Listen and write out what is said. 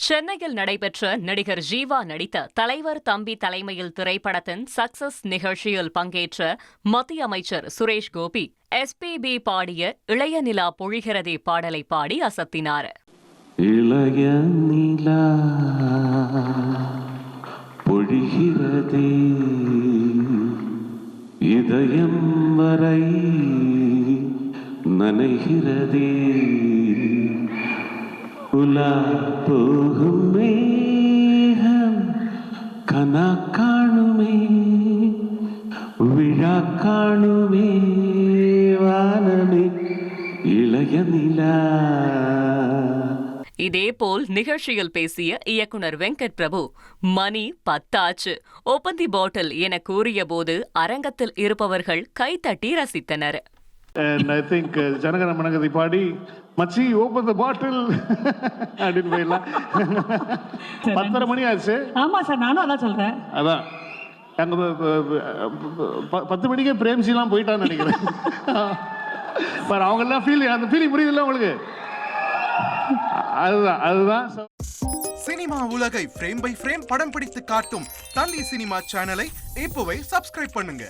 சென்னையில் நடைபெற்ற நடிகர் ஜீவா நடித்த தலைவர் தம்பி தலைமையில் திரைப்படத்தின் சக்சஸ் நிகழ்ச்சியில் பங்கேற்ற மத்திய அமைச்சர் சுரேஷ் கோபி எஸ்பிபி பாடிய இளைய நிலா பொழிகிறதே பாடலை பாடி அசத்தினார். இளைய நிலா பொழிகிறதே இதயம் வரை நனைகிறதே. உலா போகும் மேகம் கனா காணுமே விழா காணுமே வானமே இளைய நிலா இதேபோல் நிகழ்ச்சியில் பேசிய இயக்குனர் வெங்கட் பிரபு மணி பத்தாச்சு ஓப்பன் தி பாட்டில் என கூறியபோது அரங்கத்தில் இருப்பவர்கள் கைத்தட்டி ரசித்தனர் அண்ட் ஐ திங்க் ஜனகன மனகதை பாடி மச்சி ஓப்பன் த பாட்டில் அப்படின்னு போயிடலாம். பத்தரை மணி ஆச்சு. ஆமா சார் நானும் அதான் சொல்றேன். அதான். அங்க ப- பத்து மணிக்கே பிரேம்சிலாம் போயிட்டான்னு நினைக்கிறேன். பாரு அவங்க எல்லாம் ஃபீலிங் அந்த ஃபீலிங் புரியுதுல்ல உங்களுக்கு? அதுதான் அதுதான். சினிமா உலகை ஃப்ரேம் பை ஃப்ரேம் படம் பிடித்து காட்டும் தந்தி சினிமா சேனலை இப்போவே சப்ஸ்கிரைப் பண்ணுங்க.